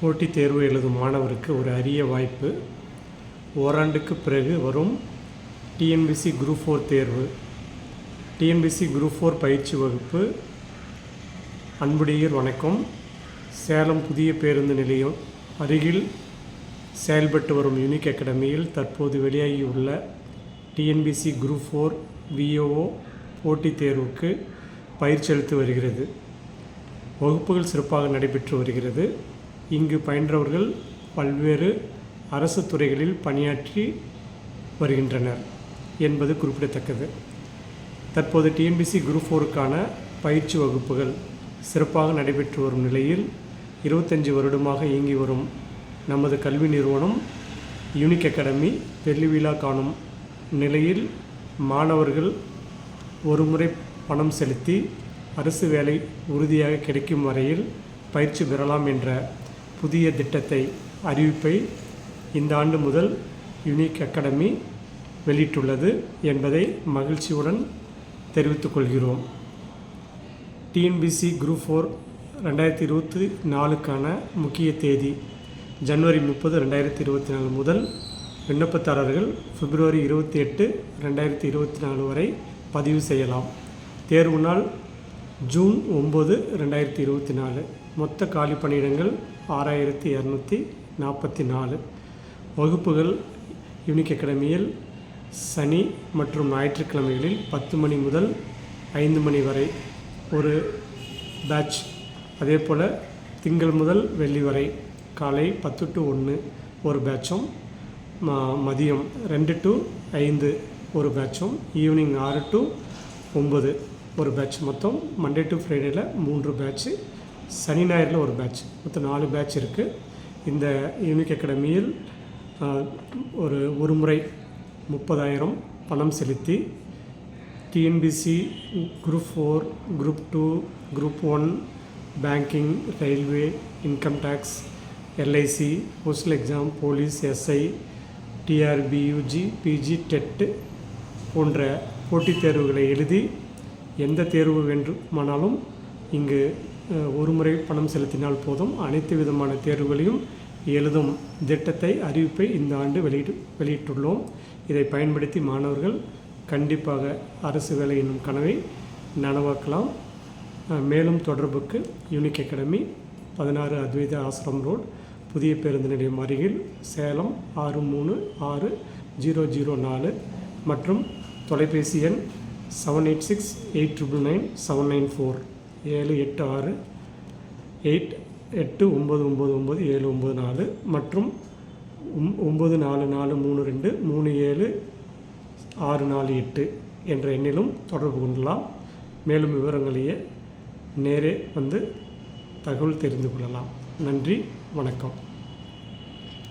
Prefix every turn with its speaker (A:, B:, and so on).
A: போட்டித் தேர்வு எழுதும் மாணவருக்கு ஒரு அரிய வாய்ப்பு. ஓராண்டுக்கு பிறகு வரும் டிஎன்பிசி குரூப் ஃபோர் தேர்வு. டிஎன்பிசி குரூப் ஃபோர் பயிற்சி வகுப்பு. அன்புடையர் வணக்கம். சேலம் புதிய பேருந்து நிலையம் அருகில் செயல்பட்டு வரும் யூனிக் அகாடமியில் தற்போது வெளியாகியுள்ள டிஎன்பிசி குரூப் ஃபோர் விஓஓ போட்டித் தேர்வுக்கு பயிற்சி அளித்து வருகிறது. வகுப்புகள் சிறப்பாக நடைபெற்று வருகிறது. இங்கு பயின்றவர்கள் பல்வேறு அரசு துறைகளில் பணியாற்றி வருகின்றனர் என்பது குறிப்பிடத்தக்கது. தற்போது டிஎன்பிசி குரூப் ஃபோருக்கான பயிற்சி வகுப்புகள் சிறப்பாக நடைபெற்று வரும் நிலையில் இருபத்தஞ்சி வருடமாக இயங்கி வரும் நமது கல்வி நிறுவனம் யூனிக் அகாடமி வெள்ளி விழா காணும் நிலையில் மாணவர்கள் ஒருமுறை பணம் செலுத்தி அரசு வேலை உறுதியாக கிடைக்கும் வரையில் பயிற்சி பெறலாம் என்ற புதிய திட்டத்தை அறிவிப்பை இந்த ஆண்டு முதல் யூனிக் அகாடமி வெளியிட்டுள்ளது என்பதை மகிழ்ச்சியுடன் தெரிவித்துக் கொள்கிறோம். டிஎன்பிசி குரூப் ஃபோர் ரெண்டாயிரத்தி இருபத்தி நாலுக்கான முக்கிய தேதி ஜனவரி முப்பது ரெண்டாயிரத்தி இருபத்தி நாலு முதல் விண்ணப்பதாரர்கள் பிப்ரவரி இருபத்தி எட்டு ரெண்டாயிரத்தி இருபத்தி நாலு வரை பதிவு செய்யலாம். தேர்வு நாள் ஜூன் ஒம்பது ரெண்டாயிரத்தி இருபத்தி நாலு. மொத்த காலி பணியிடங்கள் ஆறாயிரத்தி இரநூத்தி நாற்பத்தி நாலு. வகுப்புகள் யூனிக் அகாடமியில் சனி மற்றும் ஞாயிற்றுக்கிழமைகளில் பத்து மணி முதல் ஐந்து மணி வரை ஒரு பேட்ச். அதே போல் திங்கள் முதல் வெள்ளி வரை காலை பத்து டு ஒன்று ஒரு பேட்சும் மதியம் ரெண்டு டு ஐந்து ஒரு பேட்சும் ஈவினிங் ஆறு டு ஒம்பது. ஒரு பேட்ச் மொத்தம் மண்டே டு ஃப்ரைடேயில் மூன்று பேட்ச்சு சனி ஞாயிறில் ஒரு பேட்ச் மொத்தம் நாலு பேட்ச் இருக்குது இந்த யூனிக் அகாடமியில் ஒரு ஒரு முறை முப்பதாயிரம் பணம் செலுத்தி TNPSC group four group two group one banking railway income tax LIC postal exam police SI TRB UG PG TET போன்ற போட்டித் தேர்வுகளை எழுதி எந்த தேர்வு வேண்டுமானாலும் இங்கு ஒரு முறை பணம் செலுத்தினால் போதும். அனைத்து விதமான தேர்வுகளையும் எழுதும் திட்டத்தை அறிவிப்பை இந்த ஆண்டு வெளியிட்டு வெளியிட்டுள்ளோம். இதை பயன்படுத்தி மாணவர்கள் கண்டிப்பாக அரசு வேலை என்னும் கனவை நனவாக்கலாம். மேலும் தொடர்புக்கு யூனிக் அகாடமி பதினாறு அத்வைத ஆசிரம் ரோட் புதிய பேருந்து நிலையம் அருகில் சேலம் ஆறு மூணு ஆறு ஜீரோ ஜீரோ நாலு மற்றும் தொலைபேசி எண் seven eight six eight triple nine seven nine four ஏழு எட்டு ஆறு எயிட் எட்டு ஒம்பது ஒம்பது ஒம்பது ஏழு ஒம்பது நாலு மற்றும் ஒம்பது நாலு நாலு மூணு ரெண்டு மூணு ஏழு ஆறு நாலு எட்டு என்ற எண்ணிலும் தொடர்பு கொள்ளலாம். மேலும் விவரங்களையே நேரே வந்து தகவல் தெரிந்து கொள்ளலாம். நன்றி வணக்கம்.